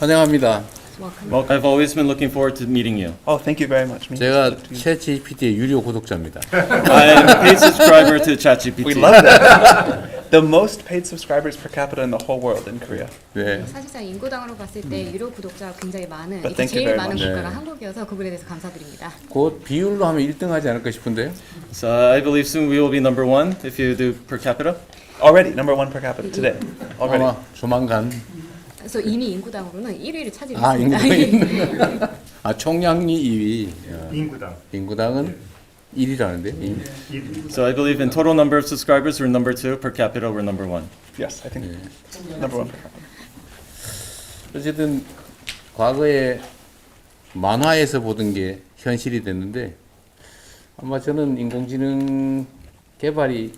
환영합니다. Well, I've always been looking forward to meeting you. Oh, thank you very much. Me 제가 too. 챗 GPT의 유료 구독자입니다. I am a paid subscriber to ChatGPT. We love that. the most paid subscribers per capita in the whole world in Korea. 네. 사실상 인구당으로 봤을 때 유료 구독자가 굉장히 많은 But 이렇게 thank you 제일 very 많은 much. 국가가 네. 한국이어서 그 부분에 대해서 감사드립니다. 곧 비율로 하면 1등 하지 않을까 싶은데요. So uh, I believe soon we will be number one if you do per capita. Already number one per capita today. Already. 아마 조만간 그래서 이미 인구당으로는 1위를 차지했습니다. 아 인구당 아 총량리 2위 인구당 인구당은 1위라는데 So I believe in total number of subscribers, we're number two. Per capita, we're number one. Yes, I think number one. 어쨌든 과거에 만화에서 보던 게 현실이 됐는데 아마 저는 인공지능 개발이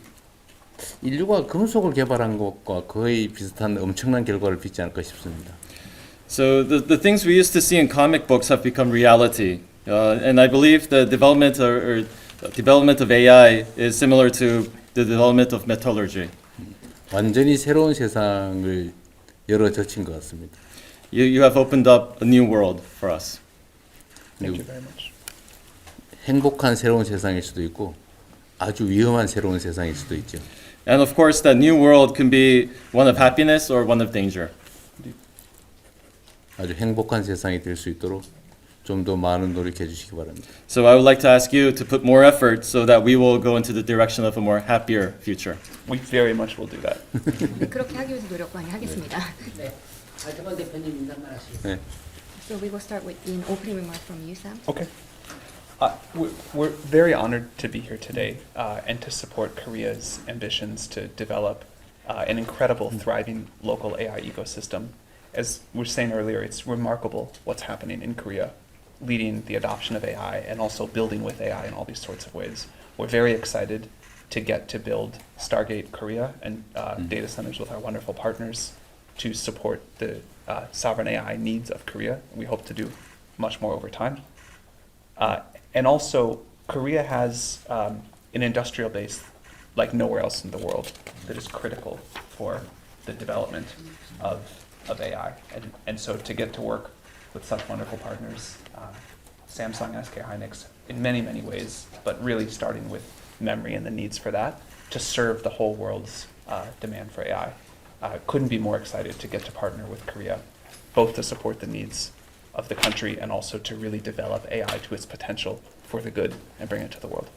인류가 금속을 개발한 것과 거의 비슷한 엄청난 결과를 빚지 않을까 싶습니다. So the, the things we used to see in comic books have become reality. Uh, and I believe the development or, or development of AI is similar to the development of metallurgy. 완전히 새로운 세상을 열어 젖힌 것 같습니다. You, you have opened up a new world for us. Thank you very much. 행복한 새로운 세상일 수도 있고 아주 위험한 새로운 세상일 수도 있죠. And of course, that new world can be one of happiness or one of danger. 아주 행복한 세상이 될 수 있도록 좀 더 많은 노력해 주시기 바랍니다. So I would like to ask you to put more effort so that we will go into the direction of a more happier future. We very much will do that. 네, 그렇게 하기 위해서 노력 많이 하겠습니다. 네. 알트만 대표님 인사말 하시죠. 네. So we will start with an opening remark from you, Sam. Okay. Uh, we're, we're very honored to be here today uh, and to support Korea's ambitions to develop uh, an incredible, thriving local AI ecosystem. As we were saying earlier, it's remarkable what's happening in Korea, leading the adoption of AI and also building with AI in all these sorts of ways. We're very excited to get to build Stargate Korea and uh, data centers with our wonderful partners to support the uh, sovereign AI needs of Korea. We hope to do much more over time. Uh, and also, Korea has um, an industrial base like nowhere else in the world that is critical for the development of, of AI. And, and so to get to work with such wonderful partners, uh, Samsung, SK Hynix, in many, many ways, but really starting with memory and the needs for that, to serve the whole world's uh, demand for AI. Uh, couldn't be more excited to get to partner with Korea, both to support the needs of the country and also to really develop AI to its potential for the good and bring it to the world.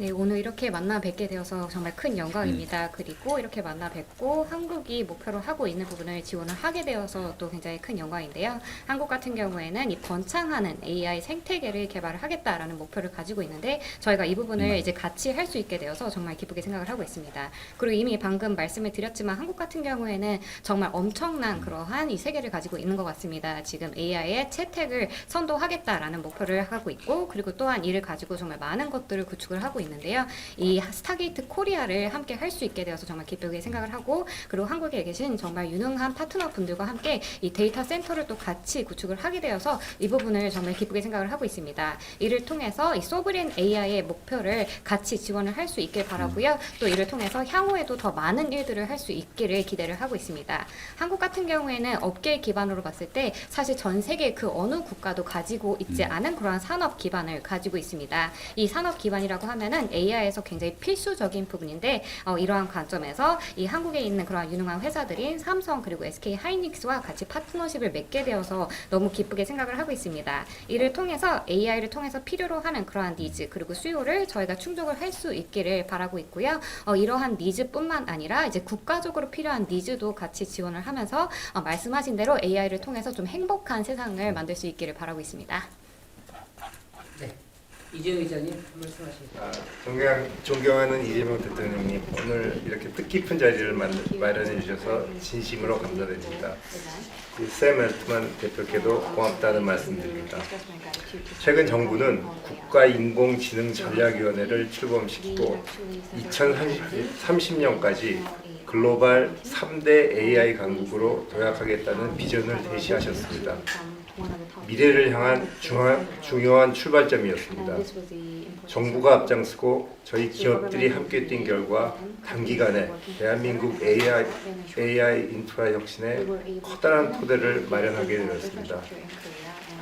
네, 오늘 이렇게 만나 뵙게 되어서 정말 큰 영광입니다. 그리고 이렇게 만나 뵙고 한국이 목표로 하고 있는 부분을 지원을 하게 되어서 또 굉장히 큰 영광인데요. 한국 같은 경우에는 이 번창하는 AI 생태계를 개발을 하겠다라는 목표를 가지고 있는데 저희가 이 부분을 이제 같이 할 수 있게 되어서 정말 기쁘게 생각을 하고 있습니다. 그리고 이미 방금 말씀을 드렸지만 한국 같은 경우에는 정말 엄청난 그러한 이 세계를 가지고 있는 것 같습니다. 지금 AI의 채택을 선도하겠다라는 목표를 하고 있고 그리고 또한 이를 가지고 정말 많은 것들을 구축을 하고 있는 데요. 이 스타게이트 코리아를 함께 할 수 있게 되어서 정말 기쁘게 생각을 하고 그리고 한국에 계신 정말 유능한 파트너 분들과 함께 이 데이터 센터를 또 같이 구축을 하게 되어서 이 부분을 정말 기쁘게 생각을 하고 있습니다. 이를 통해서 이 소브린 AI의 목표를 같이 지원을 할 수 있길 바라고요. 또 이를 통해서 향후에도 더 많은 일들을 할 수 있기를 기대를 하고 있습니다. 한국 같은 경우에는 업계 기반으로 봤을 때 사실 전 세계 그 어느 국가도 가지고 있지 않은 그러한 산업 기반을 가지고 있습니다. 이 산업 기반이라고 하면은 AI에서 굉장히 필수적인 부분인데 어, 이러한 관점에서 이 한국에 있는 그러한 유능한 회사들인 삼성 그리고 SK 하이닉스와 같이 파트너십을 맺게 되어서 너무 기쁘게 생각을 하고 있습니다. 이를 통해서 AI를 통해서 필요로 하는 그러한 니즈 그리고 수요를 저희가 충족을 할 수 있기를 바라고 있고요. 어, 이러한 니즈뿐만 아니라 이제 국가적으로 필요한 니즈도 같이 지원을 하면서 어, 말씀하신 대로 AI를 통해서 좀 행복한 세상을 만들 수 있기를 바라고 있습니다. 네. 이재용 기자님 한 말씀 하시죠. 아, 존경, 존경하는 이재명 대통령님 오늘 이렇게 뜻깊은 자리를 만, 마련해 주셔서 진심으로 감사드립니다. 이샘 엘트만 대표께도 고맙다는 말씀드립니다. 최근 정부는 국가인공지능전략위원회를 출범시키고 2030년까지 글로벌 3대 AI 강국으로 도약하겠다는 비전을 제시하셨습니다. 미래를 향한 중요한, 중요한 출발점이었습니다. 정부가 앞장서고 저희 기업들이 함께 뛴 결과 단기간에 대한민국 AI, AI 인프라 혁신에 커다란 토대를 마련하게 되었습니다.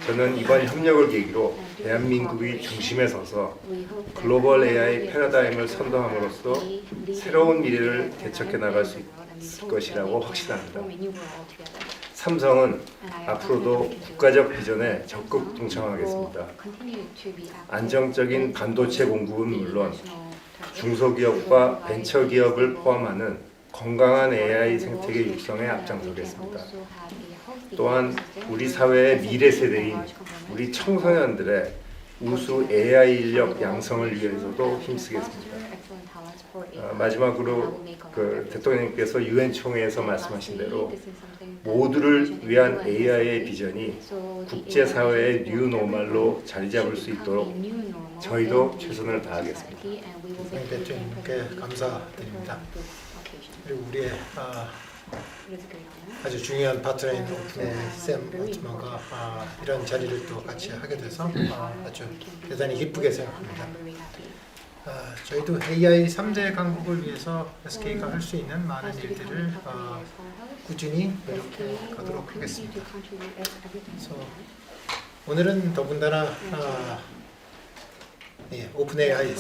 저는 이번 협력을 계기로 대한민국이 중심에 서서 글로벌 AI 패러다임을 선도함으로써 새로운 미래를 개척해 나갈 수 있을 것이라고 확신합니다. 삼성은 앞으로도 국가적 비전에 적극 동참하겠습니다. 안정적인 반도체 공급은 물론 중소기업과 벤처기업을 포함하는 건강한 AI 생태계 육성에 앞장서겠습니다. 또한 우리 사회의 미래 세대인 우리 청소년들의 우수 AI 인력 양성을 위해서도 힘쓰겠습니다. 어, 마지막으로 그 대통령님께서 유엔 총회에서 말씀하신 대로 모두를 위한 AI의 비전이 국제 사회의 뉴 노멀로 자리 잡을 수 있도록 저희도 최선을 다하겠습니다. 네, 대통령님께 감사드립니다. 그리고 우리의 아, 아주 중요한 파트너인 오픈의 샘 올트만과 아, 이런 자리를 또 같이 하게 돼서 아, 아주 대단히 기쁘게 생각합니다. 아, 저희도 AI 3대 강국을 위해서 SK가 할 수 있는 많은 일들을 아, 꾸준히 노력해 가도록 하겠습니다. 그래서 오늘은 더군다나 아, 예, 오픈 AI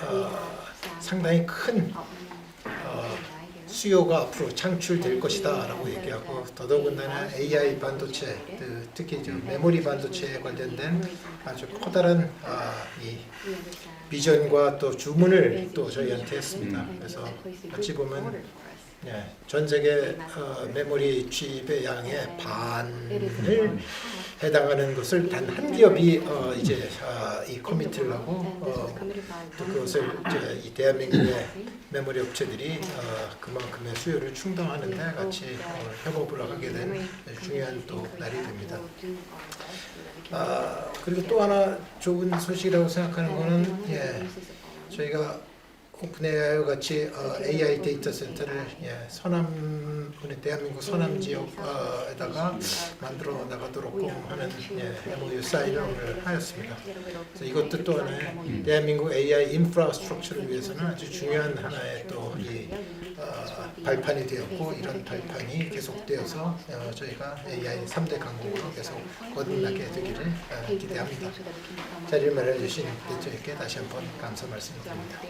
아, 상당히 큰 어, 수요가 앞으로 창출될 것이다라고 얘기하고 더더군다나 AI 반도체 그 특히 저 메모리 반도체에 관련된 아주 커다란 아, 이 비전과 또 주문을 또 저희한테 했습니다. 그래서 어찌 보면 예, 전 세계 어, 메모리 칩의 양의 반을 해당하는 것을 단 한 기업이 어, 이제 아, 이 커미트를 하고 어, 또 그것을 이제 이 대한민국의 메모리 업체들이 어, 그만큼의 수요를 충당하는데 같이 어, 협업을 하게 된 중요한 또 날이 됩니다. 아, 그리고 또 하나 좋은 소식이라고 생각하는 거는 예, 저희가 오픈AI와 같이 어, AI 데이터 센터를 예, 서남 대한민국 서남 지역에다가 만들어 나가도록 하는 예, MOU 사인을 오늘 하였습니다. 그래서 이것도 또 하나의 대한민국 AI 인프라스트럭처를 위해서는 아주 중요한 하나의 또이 어, 발판이 되었고 이런 발판이 계속되어서 어, 저희가 AI 3대 강국으로 계속 거듭나게 되기를 어, 기대합니다. 자리를 마련해 주신 대표님께 다시 한번 감사 말씀드립니다.